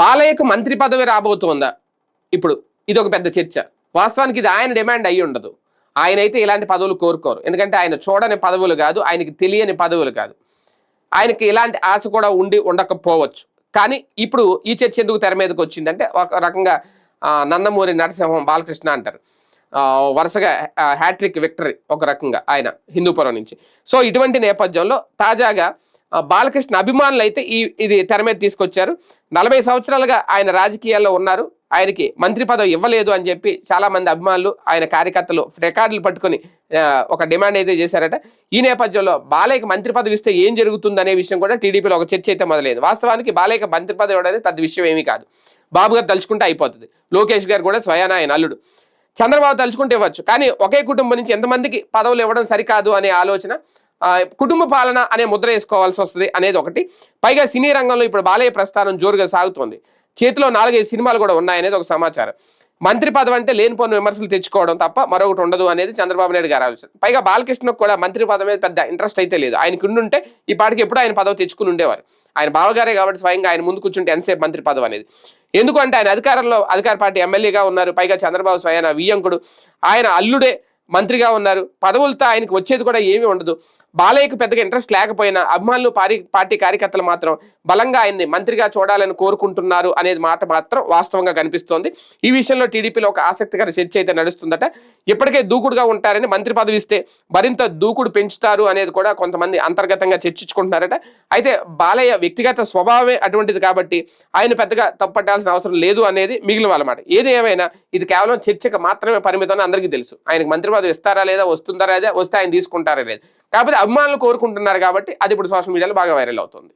బాలయ్యకు మంత్రి పదవి రాబోతోందా? ఇప్పుడు ఇది ఒక పెద్ద చర్చ. వాస్తవానికి ఇది ఆయన డిమాండ్ అయ్యి ఉండదు. ఆయన అయితే ఇలాంటి పదవులు కోరుకోరు. ఎందుకంటే ఆయన చూడని పదవులు కాదు ఆయనకి తెలియని పదవులు కాదు. ఆయనకి ఇలాంటి ఆశ కూడా ఉండి ఉండకపోవచ్చు. కానీ ఇప్పుడు ఈ చర్చ ఎందుకు తెర మీదకి వచ్చిందంటే ఒక రకంగా నందమూరి నరసింహం బాలకృష్ణ అంటారు. వరుసగా హ్యాట్రిక్ విక్టరీ ఒక రకంగా ఆయన హిందూపురం నుంచి. సో ఇటువంటి నేపథ్యంలో తాజాగా బాలకృష్ణ అభిమానులు అయితే ఈ ఇది తెర మీద తీసుకొచ్చారు. నలభై సంవత్సరాలుగా ఆయన రాజకీయాల్లో ఉన్నారు. ఆయనకి మంత్రి పదవి ఇవ్వలేదు అని చెప్పి చాలా మంది అభిమానులు ఆయన కార్యకర్తలు రికార్డులు పట్టుకొని ఒక డిమాండ్ అయితే చేశారట. ఈ నేపథ్యంలో బాలయ్యకి మంత్రి పదవి ఇస్తే ఏం జరుగుతుంది అనే విషయం కూడా టీడీపీలో ఒక చర్చ అయితే మొదలైంది. వాస్తవానికి బాలయ్యకి మంత్రి పదవి ఇవ్వడానికి అనేది పెద్ద విషయం ఏమీ కాదు. బాబు గారు తలుచుకుంటే అయిపోతుంది. లోకేష్ గారు కూడా స్వయాన ఆయన అల్లుడు. చంద్రబాబు తలుచుకుంటే ఇవ్వచ్చు. కానీ ఒకే కుటుంబం నుంచి ఎంతమందికి పదవులు ఇవ్వడం సరికాదు అనే ఆలోచన కుటుంబ పాలన అనే ముద్ర వేసుకోవాల్సి వస్తుంది అనేది ఒకటి. పైగా సినీ రంగంలో ఇప్పుడు బాలయ్య ప్రస్థానం జోరుగా సాగుతోంది. చేతిలో నాలుగైదు సినిమాలు కూడా ఉన్నాయనేది ఒక సమాచారం. మంత్రి పదవి అంటే లేనిపోని విమర్శలు తెచ్చుకోవడం తప్ప మరొకటి ఉండదు అనేది చంద్రబాబు నాయుడు గారు ఆలోచన. పైగా బాలకృష్ణకు కూడా మంత్రి పదవి మీద పెద్ద ఇంట్రెస్ట్ అయితే లేదు. ఆయనకి ఉండుంటే ఈ పాటికి ఎప్పుడు ఆయన పదవి తెచ్చుకుని ఉండేవారు. ఆయన బావగారే కాబట్టి స్వయంగా ఆయన ముందు కూర్చుంటే ఎంతసేపు మంత్రి పదవి అనేది. ఎందుకంటే ఆయన అధికారంలో అధికార పార్టీ ఎమ్మెల్యేగా ఉన్నారు. పైగా చంద్రబాబు స్వయాన వియ్యంకుడు ఆయన అల్లుడే మంత్రిగా ఉన్నారు. పదవులతో ఆయనకు వచ్చేది కూడా ఏమీ ఉండదు. బాలయ్యకు పెద్దగా ఇంట్రెస్ట్ లేకపోయినా అభిమానులు పారి పార్టీ కార్యకర్తలు మాత్రం బలంగా ఆయన్ని మంత్రిగా చూడాలని కోరుకుంటున్నారు అనేది మాట మాత్రం వాస్తవంగా కనిపిస్తోంది. ఈ విషయంలో టీడీపీలో ఒక ఆసక్తికర చర్చ అయితే నడుస్తుందట. ఇప్పటికే దూకుడుగా ఉంటారని మంత్రి పదవి ఇస్తే మరింత దూకుడు పెంచుతారు అనేది కూడా కొంతమంది అంతర్గతంగా చర్చించుకుంటున్నారట. అయితే బాలయ్య వ్యక్తిగత స్వభావమే అటువంటిది కాబట్టి ఆయన పెద్దగా తప్పట్టాల్సిన అవసరం లేదు అనేది మిగిలిన వాళ్ళ మాట. ఏది ఏమైనా ఇది కేవలం చర్చకు మాత్రమే పరిమితం అని అందరికీ తెలుసు. ఆయనకు మంత్రి పదవి ఇస్తారా లేదా వస్తుందా లేదా వస్తే ఆయన తీసుకుంటారా లేదా? కాకపోతే అభిమానులు కోరుకుంటున్నారు కాబట్టి అది ఇప్పుడు సోషల్ మీడియాలో బాగా వైరల్ అవుతుంది.